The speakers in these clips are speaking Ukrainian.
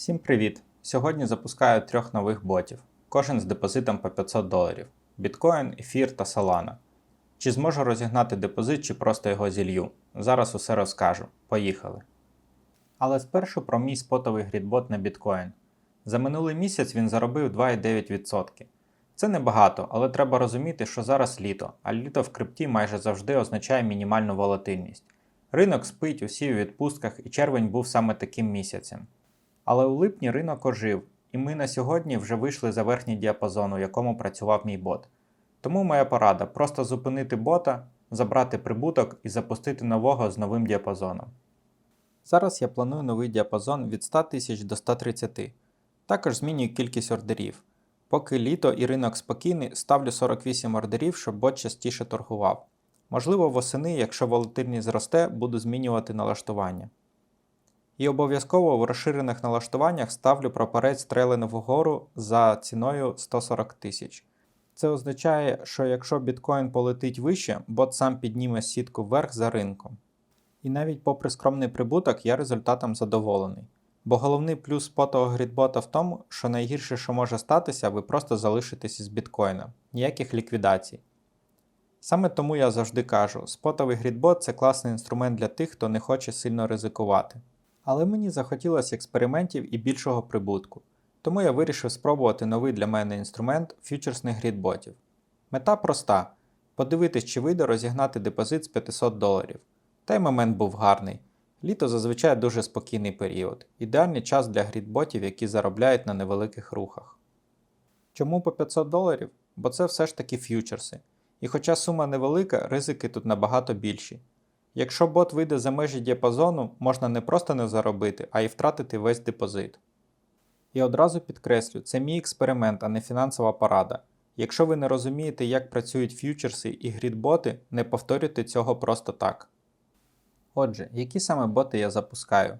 Всім привіт! Сьогодні запускаю трьох нових ботів, кожен з депозитом по 500 доларів: біткоін, ефір та Solana. Чи зможу розігнати депозит, чи просто його зілью? Зараз усе розкажу. Поїхали. Але спершу про мій спотовий грідбот на біткоін. За минулий місяць він заробив 2,9%. Це небагато, але треба розуміти, що зараз літо, а літо в крипті майже завжди означає мінімальну волатильність. Ринок спить, усі у відпустках, і червень був саме таким місяцем. Але у липні ринок ожив, і ми на сьогодні вже вийшли за верхній діапазон, у якому працював мій бот. Тому моя порада просто зупинити бота, забрати прибуток і запустити нового з новим діапазоном. Зараз я планую новий діапазон від 100 тисяч до 130. Також змінюю кількість ордерів. Поки літо і ринок спокійний, ставлю 48 ордерів, щоб бот частіше торгував. Можливо, восени, якщо волатильність зросте, буду змінювати налаштування. І обов'язково в розширених налаштуваннях ставлю прапорець стрелен вгору за ціною 140 тисяч. Це означає, що якщо біткоін полетить вище, бот сам підніме сітку вверх за ринком. І навіть попри скромний прибуток, я результатом задоволений. Бо головний плюс спотового грідбота в тому, що найгірше, що може статися, ви просто залишитесь із біткоїна, ніяких ліквідацій. Саме тому я завжди кажу, спотовий грідбот це класний інструмент для тих, хто не хоче сильно ризикувати. Але мені захотілося експериментів і більшого прибутку, тому я вирішив спробувати новий для мене інструмент фьючерсних грідботів. Мета проста: подивитись, чи вийде розігнати депозит з 500 доларів. Та й момент був гарний. Літо зазвичай дуже спокійний період, ідеальний час для грідботів, які заробляють на невеликих рухах. Чому по 500 доларів? Бо це все ж таки ф'ючерси. І хоча сума невелика, ризики тут набагато більші. Якщо бот вийде за межі діапазону, можна не просто не заробити, а й втратити весь депозит. І одразу підкреслю, це мій експеримент, а не фінансова порада. Якщо ви не розумієте, як працюють ф'ючерси і грідботи, не повторюйте цього просто так. Отже, які саме боти я запускаю?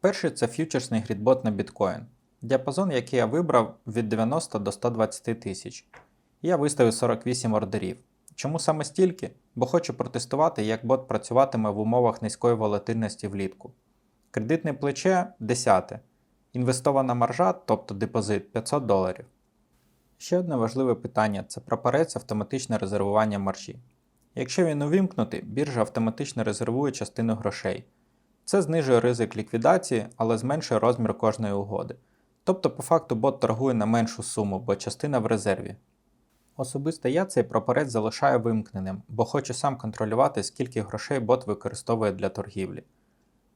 Перший це ф'ючерсний грідбот на біткоін. Діапазон, який я вибрав, від 90 до 120 тисяч. Я виставив 48 ордерів. Чому саме стільки? Бо хочу протестувати, як бот працюватиме в умовах низької волатильності влітку. Кредитне плече 10. Інвестована маржа, тобто депозит 500 доларів. Ще одне важливе питання це прапорець автоматичне резервування маржі. Якщо він увімкнутий, біржа автоматично резервує частину грошей. Це знижує ризик ліквідації, але зменшує розмір кожної угоди. Тобто, по факту, бот торгує на меншу суму, бо частина в резерві. Особисто я цей прапорець залишаю вимкненим, бо хочу сам контролювати, скільки грошей бот використовує для торгівлі.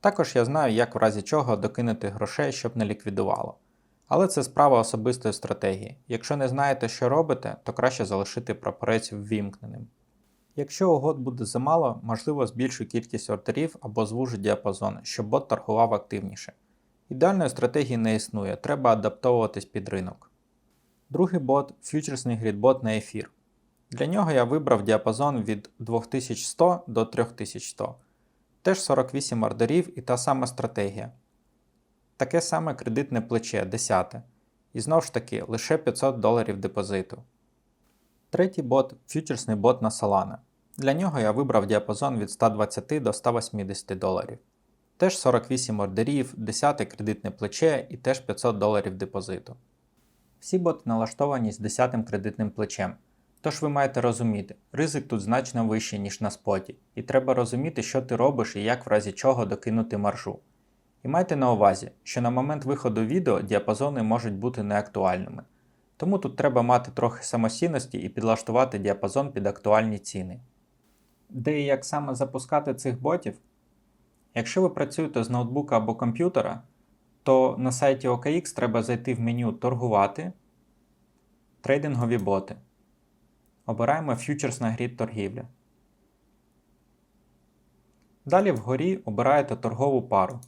Також я знаю, як в разі чого докинути грошей, щоб не ліквідувало. Але це справа особистої стратегії. Якщо не знаєте, що робите, то краще залишити прапорець ввімкненим. Якщо угод буде замало, можливо збільшу кількість ордерів або звужу діапазон, щоб бот торгував активніше. Ідеальної стратегії не існує, треба адаптовуватись під ринок. Другий бот фьючерсний грідбот на ефір. Для нього я вибрав діапазон від 2100 до 3100. Теж 48 ордерів і та сама стратегія. Таке саме кредитне плече 10. І знову ж таки лише 500 доларів депозиту. Третій бот фьючерсний бот на Solana. Для нього я вибрав діапазон від 120 до 180 доларів. Теж 48 ордерів, 10 кредитне плече і теж 500 доларів депозиту. Всі боти налаштовані з 10 кредитним плечем. Тож ви маєте розуміти, ризик тут значно вищий, ніж на споті, і треба розуміти, що ти робиш і як в разі чого докинути маржу. І майте на увазі, що на момент виходу відео діапазони можуть бути неактуальними. Тому тут треба мати трохи самостійності і підлаштувати діапазон під актуальні ціни. Де і як саме запускати цих ботів? Якщо ви працюєте з ноутбука або комп'ютера, то на сайті OKX треба зайти в меню Торгувати, трейдингові боти. Обираємо Futures на грід торгівля. Далі вгорі обираєте торгову пару.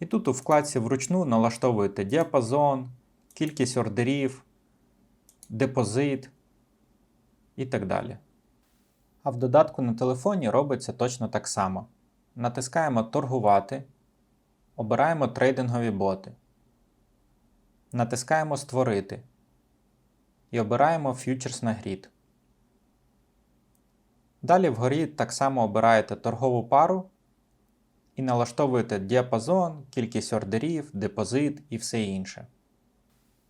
І тут у вкладці вручну налаштовуєте діапазон, кількість ордерів, депозит і так далі. А в додатку на телефоні робиться точно так само. Натискаємо Торгувати, обираємо трейдингові боти. Натискаємо Створити і обираємо Futures на грід. Далі вгорі так само обираєте торгову пару і налаштовуєте діапазон, кількість ордерів, депозит і все інше.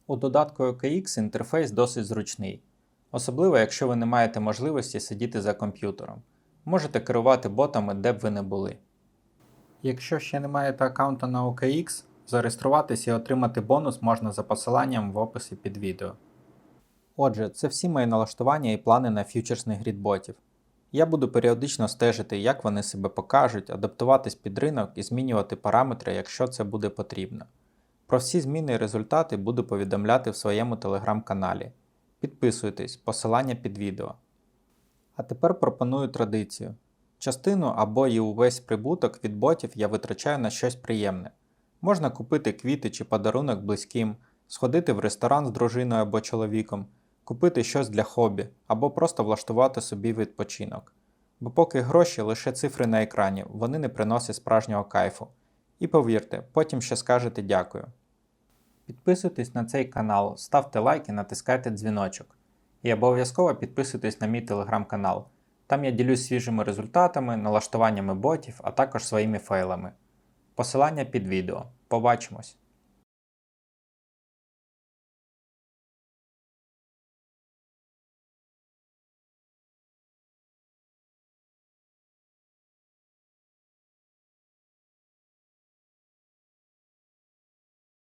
У додатку OKX інтерфейс досить зручний, особливо якщо ви не маєте можливості сидіти за комп'ютером. Можете керувати ботами, де б ви не були. Якщо ще не маєте аккаунта на OKX, зареєструватись і отримати бонус можна за посиланням в описі під відео. Отже, це всі мої налаштування і плани на фьючерсних грідботів. Я буду періодично стежити, як вони себе покажуть, адаптуватись під ринок і змінювати параметри, якщо це буде потрібно. Про всі зміни і результати буду повідомляти в своєму телеграм-каналі. Підписуйтесь, посилання під відео. А тепер пропоную традицію. Частину або і увесь прибуток від ботів я витрачаю на щось приємне. Можна купити квіти чи подарунок близьким, сходити в ресторан з дружиною або чоловіком, купити щось для хобі або просто влаштувати собі відпочинок. Бо поки гроші лише цифри на екрані, вони не приносять справжнього кайфу. І повірте, потім ще скажете дякую. Підписуйтесь на цей канал, ставте лайки, натискайте дзвіночок. І обов'язково підписуйтесь на мій телеграм-канал. Там я ділюсь свіжими результатами, налаштуваннями ботів, а також своїми фейлами. Посилання під відео. Побачимось!